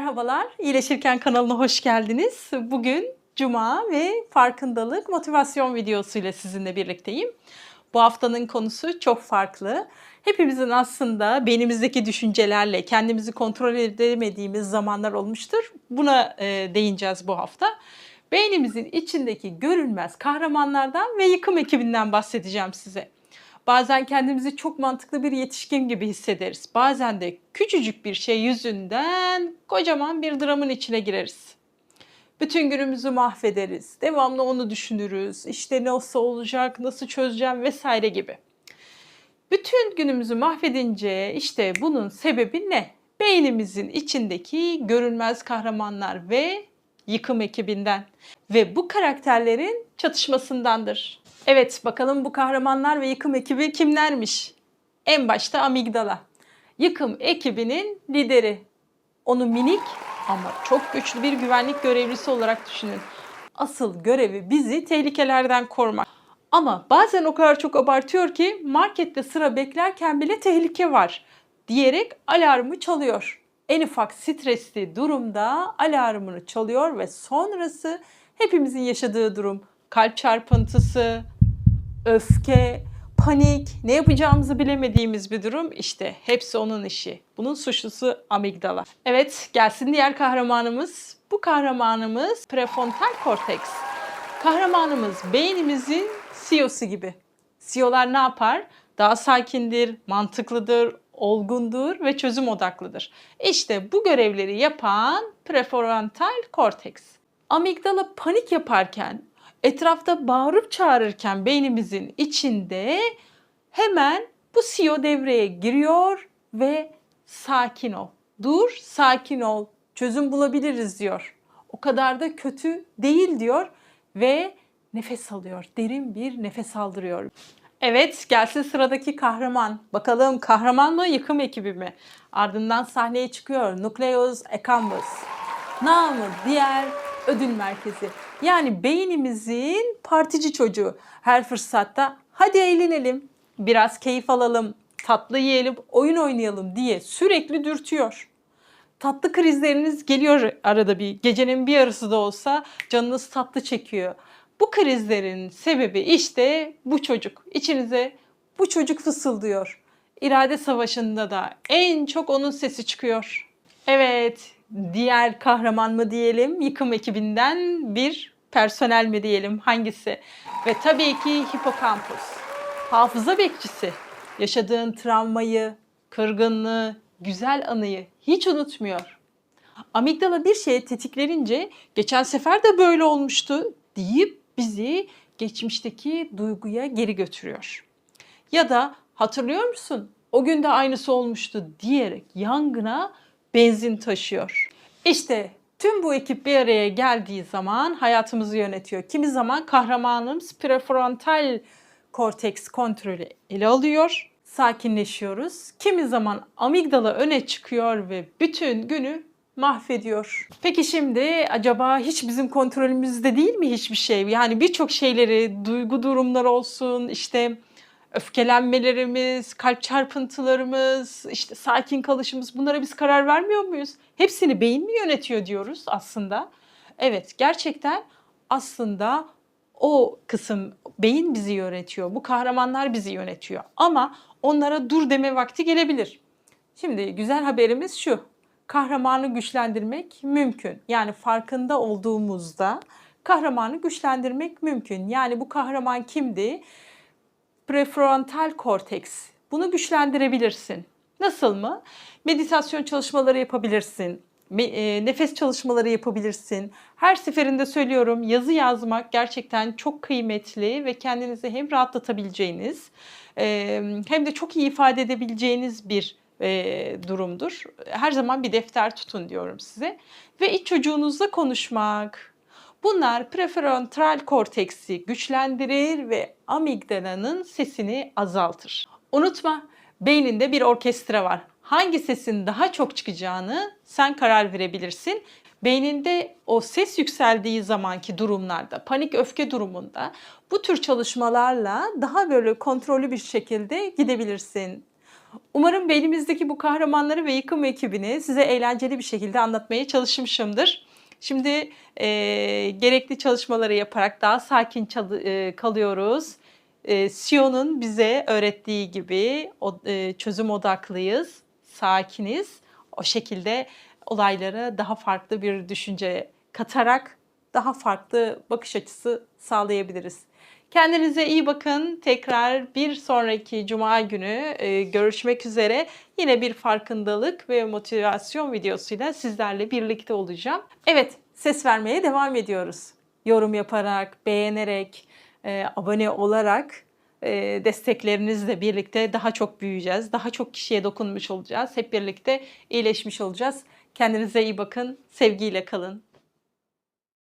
Merhabalar, İyileşirken kanalına hoş geldiniz. Bugün Cuma ve farkındalık motivasyon videosuyla sizinle birlikteyim. Bu haftanın konusu çok farklı. Hepimizin aslında beynimizdeki düşüncelerle kendimizi kontrol edemediğimiz zamanlar olmuştur. Buna e, değineceğiz bu hafta. Beynimizin içindeki görünmez kahramanlardan ve yıkım ekibinden bahsedeceğim size. Bazen kendimizi çok mantıklı bir yetişkin gibi hissederiz. Bazen de küçücük bir şey yüzünden kocaman bir dramın içine gireriz. Bütün günümüzü mahvederiz. Devamlı onu düşünürüz. İşte nasıl olacak, nasıl çözeceğim vesaire gibi. Bütün günümüzü mahvedince işte bunun sebebi ne? Beynimizin içindeki görünmez kahramanlar ve yıkım ekibinden ve bu karakterlerin çatışmasındandır. Evet bakalım bu kahramanlar ve yıkım ekibi kimlermiş? En başta amigdala. Yıkım ekibinin lideri. Onu minik ama çok güçlü bir güvenlik görevlisi olarak düşünün. Asıl görevi bizi tehlikelerden korumak. Ama bazen o kadar çok abartıyor ki markette sıra beklerken bile tehlike var diyerek alarmı çalıyor. En ufak stresli durumda alarmını çalıyor ve sonrası hepimizin yaşadığı durum. Kalp çarpıntısı, öfke, panik, ne yapacağımızı bilemediğimiz bir durum işte hepsi onun işi. Bunun suçlusu amigdala. Evet gelsin diğer kahramanımız. Bu kahramanımız prefrontal korteks. Kahramanımız beynimizin CEO'su gibi. CEO'lar ne yapar? Daha sakindir, mantıklıdır, olgundur ve çözüm odaklıdır. İşte bu görevleri yapan prefrontal korteks. Amigdala panik yaparken, etrafta bağırıp çağırırken beynimizin içinde hemen bu CEO devreye giriyor ve sakin ol. Dur, sakin ol. Çözüm bulabiliriz diyor. O kadar da kötü değil diyor ve nefes alıyor. Derin bir nefes aldırıyor. Evet, gelsin sıradaki kahraman. Bakalım kahraman mı, yıkım ekibi mi? Ardından sahneye çıkıyor Nucleus accumbens. Namı diğer ödül merkezi. Yani beynimizin partici çocuğu. Her fırsatta hadi eğlenelim, biraz keyif alalım, tatlı yiyelim, oyun oynayalım diye sürekli dürtüyor. Tatlı krizleriniz geliyor arada bir. Gecenin bir yarısı da olsa canınız tatlı çekiyor. Bu krizlerin sebebi işte bu çocuk. İçinize bu çocuk fısıldıyor. İrade savaşında da en çok onun sesi çıkıyor. Evet, diğer kahraman mı diyelim, yıkım ekibinden bir personel mi diyelim, hangisi? Ve tabii ki hipokampus. Hafıza bekçisi. Yaşadığın travmayı, kırgınlığı, güzel anıyı hiç unutmuyor. Amigdala bir şeye tetiklerince geçen sefer de böyle olmuştu deyip bizi geçmişteki duyguya geri götürüyor. Ya da hatırlıyor musun? O gün de aynısı olmuştu diyerek yangına benzin taşıyor. İşte tüm bu ekip bir araya geldiği zaman hayatımızı yönetiyor. Kimi zaman kahramanımız prefrontal korteks kontrolü ele alıyor. Sakinleşiyoruz. Kimi zaman amigdala öne çıkıyor ve bütün günü mahvediyor. Peki şimdi acaba hiç bizim kontrolümüzde değil mi hiçbir şey? Yani birçok şeyleri, duygu durumları olsun, işte öfkelenmelerimiz, kalp çarpıntılarımız, işte sakin kalışımız bunlara biz karar vermiyor muyuz? Hepsini beyin mi yönetiyor diyoruz aslında. Evet gerçekten aslında o kısım beyin bizi yönetiyor. Bu kahramanlar bizi yönetiyor. Ama onlara dur deme vakti gelebilir. Şimdi güzel haberimiz şu. Kahramanı güçlendirmek mümkün. Yani farkında olduğumuzda kahramanı güçlendirmek mümkün. Yani bu kahraman kimdi? Prefrontal korteks. Bunu güçlendirebilirsin. Nasıl mı? Meditasyon çalışmaları yapabilirsin. e, Nefes çalışmaları yapabilirsin. Her seferinde söylüyorum yazı yazmak gerçekten çok kıymetli ve kendinizi hem rahatlatabileceğiniz e, hem de çok iyi ifade edebileceğiniz bir e, durumdur. Her zaman bir defter tutun diyorum size. Ve iç çocuğunuzla konuşmak, Bunlar prefrontal korteksi güçlendirir ve amigdalanın sesini azaltır. Unutma, beyninde bir orkestra var. Hangi sesin daha çok çıkacağını sen karar verebilirsin. Beyninde o ses yükseldiği zamanki durumlarda, panik öfke durumunda bu tür çalışmalarla daha böyle kontrollü bir şekilde gidebilirsin. Umarım beynimizdeki bu kahramanları ve yıkım ekibini size eğlenceli bir şekilde anlatmaya çalışmışımdır. Şimdi e, gerekli çalışmaları yaparak daha sakin e, kalıyoruz. E, Sion'un bize öğrettiği gibi o, e, çözüm odaklıyız, sakiniz. O şekilde olaylara daha farklı bir düşünce katarak daha farklı bakış açısı sağlayabiliriz. Kendinize iyi bakın. Tekrar bir sonraki cuma günü e, görüşmek üzere. Yine bir farkındalık ve motivasyon videosuyla sizlerle birlikte olacağım. Evet, ses vermeye devam ediyoruz. Yorum yaparak, beğenerek, e, abone olarak e, desteklerinizle birlikte daha çok büyüyeceğiz. Daha çok kişiye dokunmuş olacağız. Hep birlikte iyileşmiş olacağız. Kendinize iyi bakın. Sevgiyle kalın.